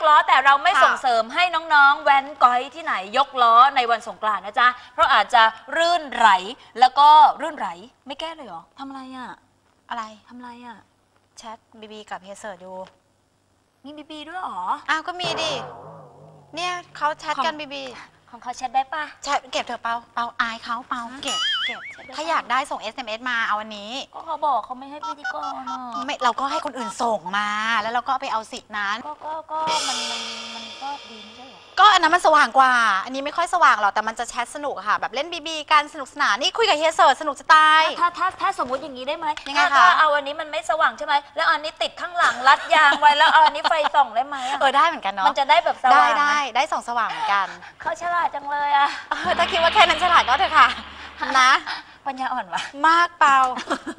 กล้อ แต่เราไม่ค่ะส่งเสริมให้น้องๆ แว้นก้อยที่ไหนยกล้อในวันสงกรานต์นะจ๊ะ เพราะอาจจะรื่นไหลแล้วก็รื่นไหลไม่แก้เลยเหรอทำอะไรอะอะไรทำอะไรอะแชทบีบีกับเฮเซอร์ดูมีบีบีด้วยเหรออ้าวก็มีดิเนี่ยเขาแชทกันของบีบี ของเขาแชทได้ปะแชทเก็บเถอะเปาเปาอายเขาเปาเก็บเก็บแชทได้ปะถ้าอยากได้ส่ง SMS มาเอาวันนี้ ก็เขาบอกเขาไม่ให้พิธีกรอะไม่เราก็ให้คนอื่นส่งมา แล้วเราก็เอาไปเอาสิทธิ์นั้น ก็ก็ก็มันมันมันก็ดีไม่ใช่เหรอ ก็อันนั้นมันสว่างกว่า อันนี้ไม่ค่อยสว่างหรอก แต่มันจะแชทสนุกอะค่ะ แบบเล่นบีบีกันสนุกสนาน นี่คุยกับเฮียเสิร์ชสนุกจะตาย ถ้าถ้าถ้าสมมติอย่างนี้ได้ไหมยังไงถ้าคะ ถ้าเอาอันนี้มันไม่สว่างใช่ไหม แล้วอันนี้ติดข้างหลังรัดยางไว้แล้วเอาอันนี้ไฟส่องได้ไหมอะเออได้เหมือนกันเนาะ มันจะได้แบบสได้ว่างได้นะได้ส่องสว่างเหมือนกัน เขาฉลาดจังเลยอะ เออถ้าคิดว่าแค่นั้นฉลาดก็เถอะค่ะ นะ ปัญญาอ่อนวะ มากเปล่า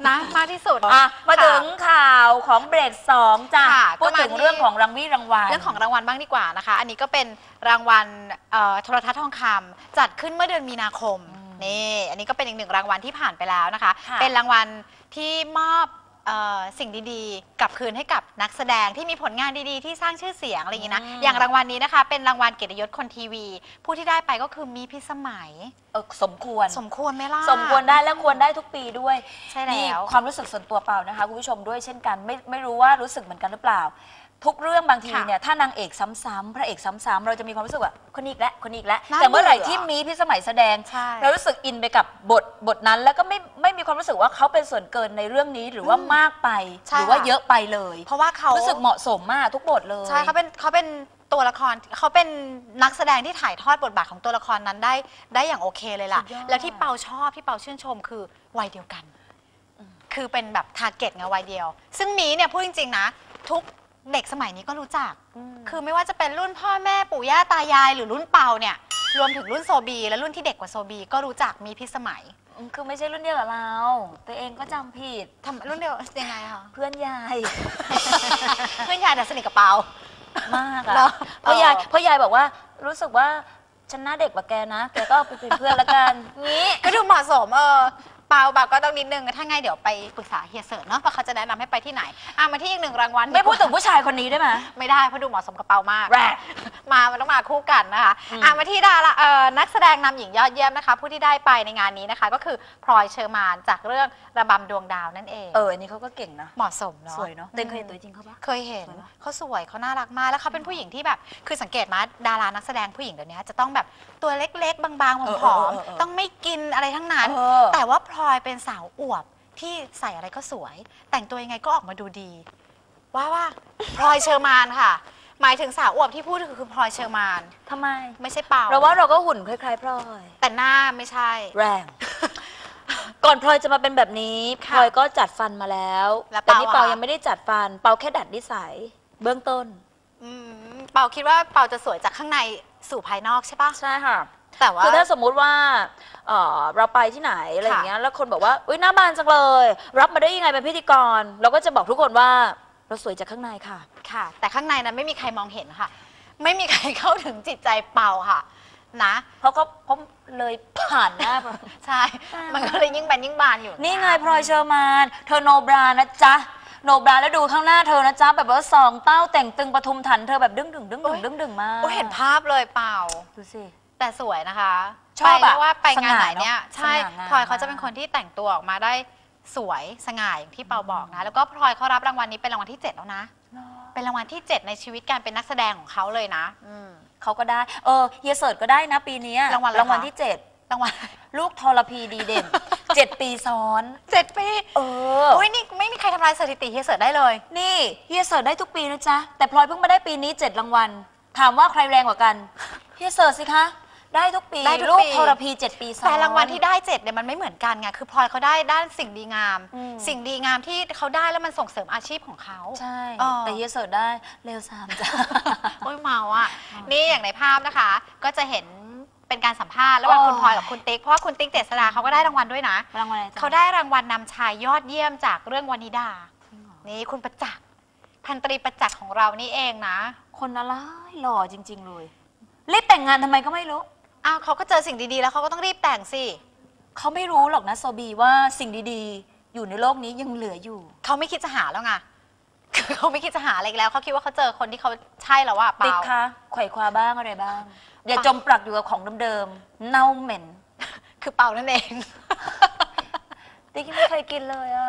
นะมากที่สุด อะ มาถึงค่ะข่าวของเบรกสองจ้ะค่ะพูดก็มาถึงที่ เรื่องของรางวีรางวัล เรื่องของรางวัลบ้างดีกว่านะคะ อันนี้ก็เป็นรางวัลเอ่อโทรทัศน์ทองคำจัดขึ้นเมื่อเดือนมีนาคม อืมนี่ อันนี้ก็เป็นอีกหนึ่งรางวัลที่ผ่านไปแล้วนะคะ ค่ะ เป็นรางวัลที่มอบ เออสิ่งดีๆ กลับคืนให้กับนักแสดงที่มีผลงานดีๆ ที่สร้างชื่อเสียงอะไรอย่างนี้นะ อย่างรางวัลนี้นะคะ เป็นรางวัลเกียรติยศคนทีวี ผู้ที่ได้ไปก็คือมีพิสมัย เออสมควร สมควรไหมล่ะ สมควรได้และควรได้ทุกปีด้วยใช่นี่แล้วความรู้สึกส่วนตัวเปล่านะคะคุณผู้ชมด้วยเช่นกันไม่ไม่รู้ว่ารู้สึกเหมือนกันหรือเปล่า ทุกเรื่องบางทีค่ะเนี่ยถ้านางเอกซ้ำๆพระเอกซ้ำๆเราจะมีความรู้สึกว่าคนนี้อีกแล้วคนนี้อีกแล้วน่าแต่เมื่อไหร่เบื่อ ที่มีพิสมัยแสดง ใช่ เรารู้สึกอินไปกับบทบทนั้น แล้วก็ไม่ไม่มีความรู้สึกว่าเขาเป็นส่วนเกินในเรื่องนี้หรือว่าอืมมากไป ใช่หรือว่าค่ะ เยอะไปเลยเพราะว่าเขารู้สึกเหมาะสมมากทุกบทเลยใช่เขาเป็นเขาเป็นตัวละครเขาเป็นนักแสดงที่ถ่ายทอดบทบาทของตัวละครนั้นได้ได้อย่างโอเคเลยล่ะสุดยอดแล้วที่เปาชอบที่เปาชื่นชมคือวัยเดียวกัน คือเป็นแบบทาร์เก็ตไงวัยเดียว ซึ่งมีเนี่ยพูดจริงๆนะ ทุก เด็กสมัยนี้ก็รู้จักมคือไม่ว่าจะเป็นรุ่นพ่อแม่ปู่ย่าตายาย หรือรุ่นเปาเนี่ย รวมถึงรุ่นโซบี และรุ่นที่เด็กกว่าโซบี ก็รู้จักมีพิสมัย คือไม่ใช่รุ่นเดียวกับเรา ตัวเองก็จำผิดทำรุ่นเดียวยังไงคะเพื่อนยาย เพื่อนยายแต่สนิทกับเปามากเหรอะอเพราะยายเออเพราะยายบอกว่ารู้สึกว่าฉันหน้าเด็กกว่าแกนะ แกก็เอาไปเป็นเพื่อนละกัน งี้ ก็ดูเหมาะสมเออ เปล่าเปล่าก็ต้องนิดนึง ถ้าไงเดี๋ยวไปปรึกษาเฮียเสิร์ชเนาะว่าเขาจะแนะนำให้ไปที่ไหน อะมาที่อีกหนึ่งรางวัลไม่พูดถึงกว่าผู้ชายคนนี้ได้ไหมไม่ได้เพราะดูเหมาะสมกับเปามาก แรก มามันต้องมาคู่กันนะคะอืมอะมาที่ดาราเอ่อนักแสดงนำหญิงยอดเยี่ยมนะคะ ผู้ที่ได้ไปในงานนี้นะคะ ก็คือพลอยเชอร์มานจากเรื่องระบำดวงดาวนั่นเอง เอออันนี้เขาก็เก่งนะเหมาะสมเนาะสวยเนาะเต้นเคยเห็นตัวจริงเขาปะเคยเห็นสวยปะเขาสวยเขาน่ารักมากแล้วเขาเป็นผู้หญิงที่แบบ คือสังเกตมาดารานักแสดงผู้หญิงเดี๋ยวนี้จะต้องแบบตัวเล็กๆ บางๆผเอออมเออเออเออๆต้องไม่กินอะไรทั้งนั้นเออแต่ว่าพลอยเป็นสาวอวบที่ใส่อะไรก็สวย แต่งตัวยังไงก็ออกมาดูดี ว่าว่าพลอยเชอร์มานค่ะ หมายถึงสาวอวบที่พูดถึงคือพลอยเชอร์มาน ทำไม ไม่ใช่เปล่า เราว่าเราก็หุ่นคล้ายๆพลอย แต่หน้าไม่ใช่ แรง ก่อนพลอยจะมาเป็นแบบนี้พค่ะลอยก็จัดฟันมาแล้วแล้วแต่นี่เปาเปาอะ ยังไม่ได้จัดฟัน เปาแค่ดัดนิสัย เบื้องต้น อืมเปาคิดว่าเปาจะสวยจากข้างในสู่ภายนอกใช่ปะใช่ค่ะ แต่ว่า คือถ้าสมมุติว่าเอ่อเราไปที่ไหนอะไรอย่างเงี้ยแล้วคนบอกว่าอุ้ยหน้าบานจังเลย รับมาได้ยังไงเป็นพิธีกร เราก็จะบอกทุกคนว่า เราสวยจากข้างในค่ะ ค่ะ แต่ข้างในนั้นไม่มีใครมองเห็นค่ะ ไม่มีใครเข้าถึงจิตใจเปาค่ะ นะเพราะเขาเพราะเลยผ่านหน้า ใช่ มันก็เลยยิ่งแบนยิ่งบานอยู่นี่ไงพลอยเชอร์มานเธอโนบรานะจ๊ะโนบราแล้วดูข้างหน้าเธอนะจ๊ะแบบว่าสองเต้าแต่งตึงปทุมถันเธอแบบดึงดึงดึงดึงดึงดึงมากโอ้เห็นภาพเลยเปล่าดูสิแต่สวยนะคะชอบไปอะไม่ว่าไปงานไหนสง่าเนอะเนี่ยใช่สง่างามพลอยเขาจะเป็นคนที่แต่งตัวออกมาได้ สวยสง่าอย่างที่เปาบอกนะ แล้วก็พลอยเขารับรางวัลนี้เป็นรางวัลที่ 7 แล้วนะ เป็นรางวัลที่ 7 ในชีวิตการเป็นนักแสดงของเขาเลยนะอืมเขาก็ได้ เออเฮียเสิร์ตก็ได้นะปีเนี้ยรางวัลอะไรรางวัลคะที่เจ็ดรางวัล ลูกทรพีดีเด่นเจ็ดปีซ้อนเจ็ดปีเอออุ้ยนี่ไม่มีใครทำลายสถิติเฮียเสิร์ชได้เลย นี่เฮียเสิร์ตได้ทุกปีนะจ๊ะ แต่พลอยเพิ่งมาได้ปีนี้เจ็ดรางวัลถามว่าใครแรงกว่ากันเฮียเสิร์ตสิคะ ได้ทุกปีได้ทุกปีลูกทรพีเจ็ดปีซ้อน แต่รางวัลที่ได้เจ็ดเนี่ยมันไม่เหมือนกันไงคือพลอยเขาได้ด้านสิ่งดีงาม อืม สิ่งดีงามที่เขาได้แล้วมันส่งเสริมอาชีพของเขา ใช่ อ๋อ แต่เฮียเสิร์ตได้เร็วสามจ้ะ โอ้ยเมาอะ นี่อย่างในภาพนะคะ ก็จะเห็นเป็นการสัมภาษณ์ระหว่างโอ้ยคุณพลอยกับคุณติ๊ก เพราะว่าคุณติ๊กเจษดาเขาก็ได้รางวัลด้วยนะ รางวัลอะไรจ๊ะเขาได้รางวัลนำชายยอดเยี่ยมจากเรื่องวานิดานี่คุณประจักษ์พันตรีประจักษ์ของเรานี่เองนะ คนอะไรหล่อจริง ๆ เลยรีบแต่งงานทำไมก็ไม่รู้ อ้าวเขาก็เจอสิ่งดีๆ แล้วเขาก็ต้องรีบแต่งสิ เขาไม่รู้หรอกนะโซบีว่าสิ่งดีๆ อยู่ในโลกนี้ยังเหลืออยู่ เขาไม่คิดจะหาแล้วไง คือเขาไม่คิดจะหาอะไรอีกแล้ว เขาคิดว่าเขาเจอคนที่เขาใช่แล้วว่าเปติ๊กล่า คะไขว่คว้าบ้างอะไรบ้าง อย่าเปล่าจมปลักอยู่กับของเดิมๆเน่าเหม็น คือเปล่านั่นเอง ติ๊กยังไม่เคยกินเลยอะ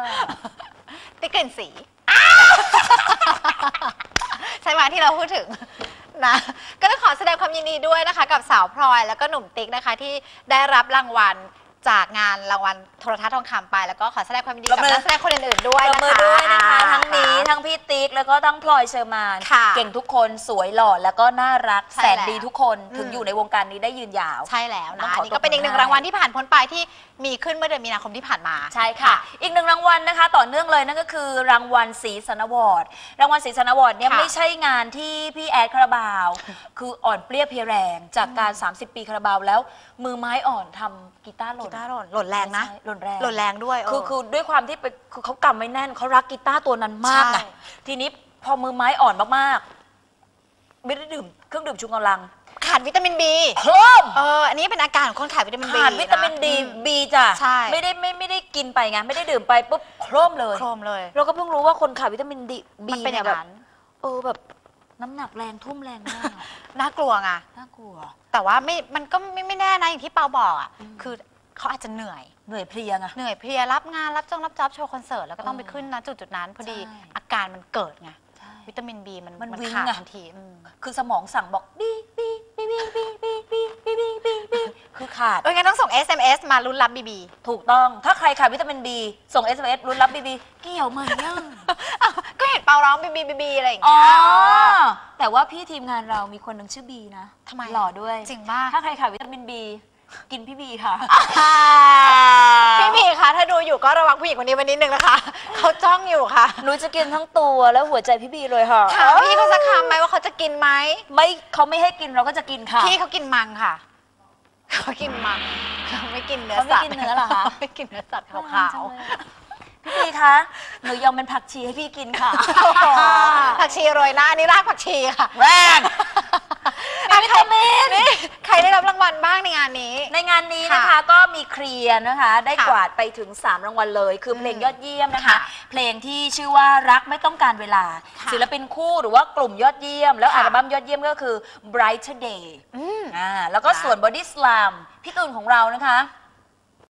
ติ๊กกลิ่นสี ใช่ไหมที่เราพูดถึง นะ ก็ต้องขอแสดงความยินดีด้วยนะคะ กับสาวพลอยแล้วก็หนุ่มติ๊กนะคะ ที่ได้รับรางวัลจากงานรางวัลโทรทัศน์ทองคำไป แล้วก็ขอแสดงความยินดีกับปรบมือนักแสดงคนอื่นๆด้วยปรบนะคะมือด้วยนะคะ ทั้งนี้ ทั้งพี่ติ๊กแล้วก็ทั้งพลอยเชอร์มาน ค่ะเก่งทุกคนสวยหล่อแล้วก็น่ารักใช่แสนแล้วดีทุกคนอืมถึงอยู่ในวงการนี้ได้ยืนยาว ใช่แล้วต้อนะงขอนี่ก็เป็นอีกหนึ่งตบมือให้รางวัลที่ผ่านพ้นไปที่มีขึ้นเมื่อเดือนมีนาคมที่ผ่านมา ใช่ค่ะ อีกหนึ่งรางวัลนะคะ ต่อเนื่องเลยนั่นก็คือรางวัลสีสันอวอร์ดรางวัลสีสันอวอร์ดเนี่ยค่ะไม่ใช่งานที่พี่แอดคาราบาว คืออ่อนเปรี้ยเพรียแรง จากการ 30 ปีคาราบาวแล้ว มือไม้อ่อนทำกีตาร์หล่กีนตาร์หล่นหล่นแรงนะ ใช่หล่นแรง หล่นแรงด้วยเคือคือด้วยความที่ไปคือเขากำไว้แน่นเขารักกีตาร์ตัวนั้นมากใช่ไงทีนี้พอมือไม้อ่อนมากๆ ไม่ได้ดื่มเครื่องดื่มชูกำลัง ขาดวิตามินบีเพิ่มเอออันนี้เป็นอาการของคนขาดวิตามินบีขาดวิตามินดีอืบีจ้ะใช่ไม่ได้ไม่ไม่ได้กินไปไงไม่ได้ดื่มไปปุ๊บโครมเลยโครมเลย เราก็เพิ่งรู้ว่าคนขาดวิตามินดีบีมันเป็นอย่างแบบนั้นเออแบบน้ำหนักแรงทุ่มแรงมากน่ากลัวไงน่ากลัว แต่ว่าไม่มันก็ไม่ไม่แน่นะอย่างที่เปาบอกอะอืมคือ เขาอาจจะเหนื่อย เหนื่อยเพลียไง เหนื่อยเพลียรับงานรับจ้องรับจ็อบโชว์คอนเสิร์ตแล้วก็ต้องเอไปอขึ้นนะจุดจุดๆนั้น พอดีใช่ อาการมันเกิดไงใช่วิตามินบีมันมันมันวิ่งขาดไงทันทีอืมคือสมองสั่งบอกบีบีบีบีบีบีบีบีบีบีบีคือขาด เอองั้นต้องส่ง SMS มาลุ้นรับบีบีถูกต้อง ถ้าใครขาดวิตามินบีส่ง SMS รุ้นรับบีบีเกี่ยวไหมยังก็เห็นเปาร้องบีบีบีบีอะไรอย่างอ๋อ เงี้ยแต่ว่าพี่ทีมงานเรามีคนหนึ่งชื่อบีนะทำไมหล่อด้วย จริงป่ะถ้าใครขาดวิตามินบี กินพี่บีค่ะ พี่บีคะถ้าดูอยู่ก็ระวังผู้หญิงคนนี้ไว้นิดนึงนะคะเขาจ้องอยู่ค่ะหนูจะกินทั้งตัวแล้วหัวใจพี่บีเลยค่ะถามพี่เขาสักคำไหมว่าเขาจะกินไหมไม่เขาไม่ให้กินเราก็จะกินค่ะพี่เขากินมังค่ะเขากินมังเขาไม่กินเนื้อเขาไม่สัตว์กินเนื้อเหรอคะไม่กินเนื้อสัตว์ขาวพี่บีคะหนูยอมเป็นผักชีให้พี่กินค่ะๆผักชีโรยหน้าอันนี้รากผักชีค่ะแรงมี วิตามินนี่ใครได้รับรางวัลบ้างในงานนี้ ในงานนี้นะคะค่ะก็มีเคลียร์นะคะ ได้ค่ะกวาดไปถึง 3 รางวัลเลย คือเพลงอืมยอดเยี่ยมนะคะค่ะเพลงที่ชื่อว่ารักไม่ต้องการเวลาค่ะศิลปินคู่หรือว่ากลุ่มยอดเยี่ยม แล้วค่ะอัลบั้มยอดเยี่ยมก็คือ Brighter Day อืมอ่าแล้วก็ค่ะส่วน Body Slam พี่ตูนของเรานะคะ